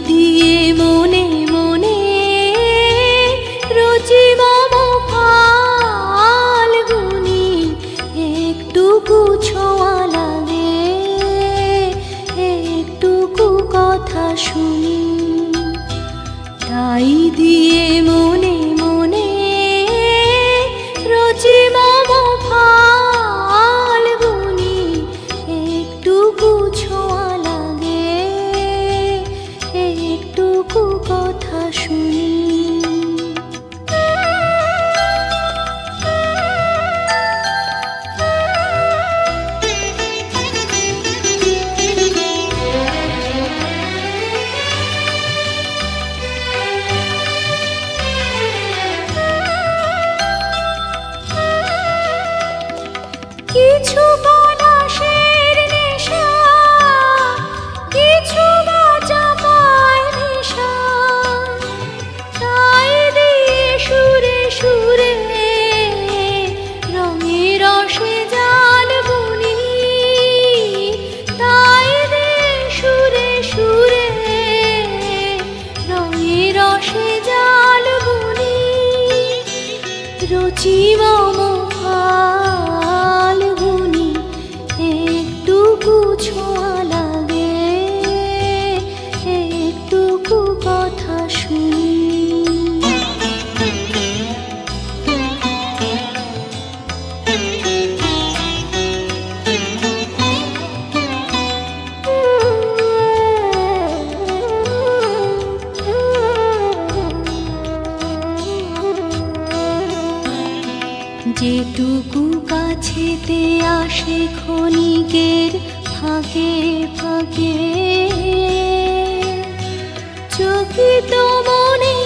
দিয়ে মনে রুচি যেটুকু কাছেতে আসে ক্ষণিকের ফাঁকে ফাঁকে। চকিত মনে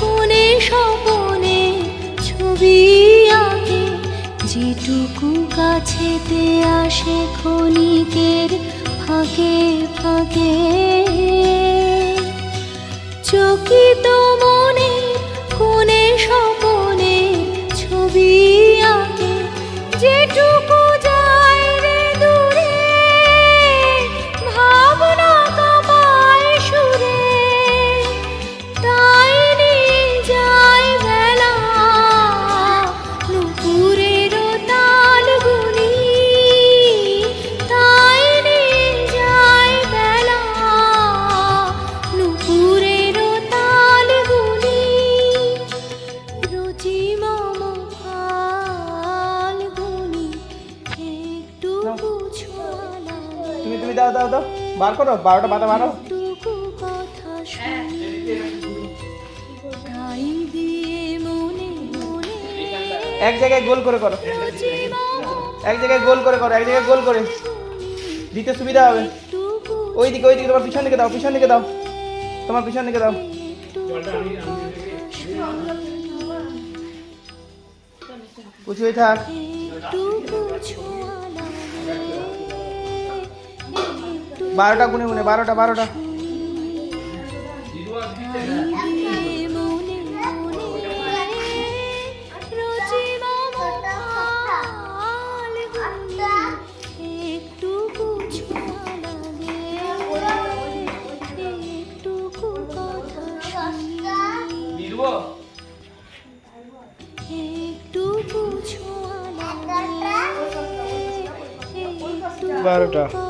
কোনে স্বপনে ছবি আঁকে। যেটুকু কাছেতে আসে ক্ষণিকের ফাঁকে ফাঁকে। চকিত মনে বার করো বারোটা মনে মনে এক জায়গায় গোল করে করো। এক জায়গায় গোল করে করো এক জায়গায় গোল করে। দিতে সুবিধা হবে। ওই দিকে ওই দিকে তোমার পিছন দিকে দাও পিছন দিকে দাও। তোমার পিছন দিকে দাও। হয়ে থাক। বারোটা গুনে গুনে বারোটা বারোটা। দিয়ে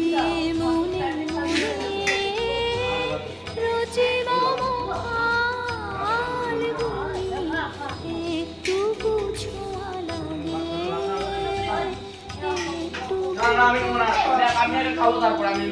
একটুকু আমি খাব তারপর আমি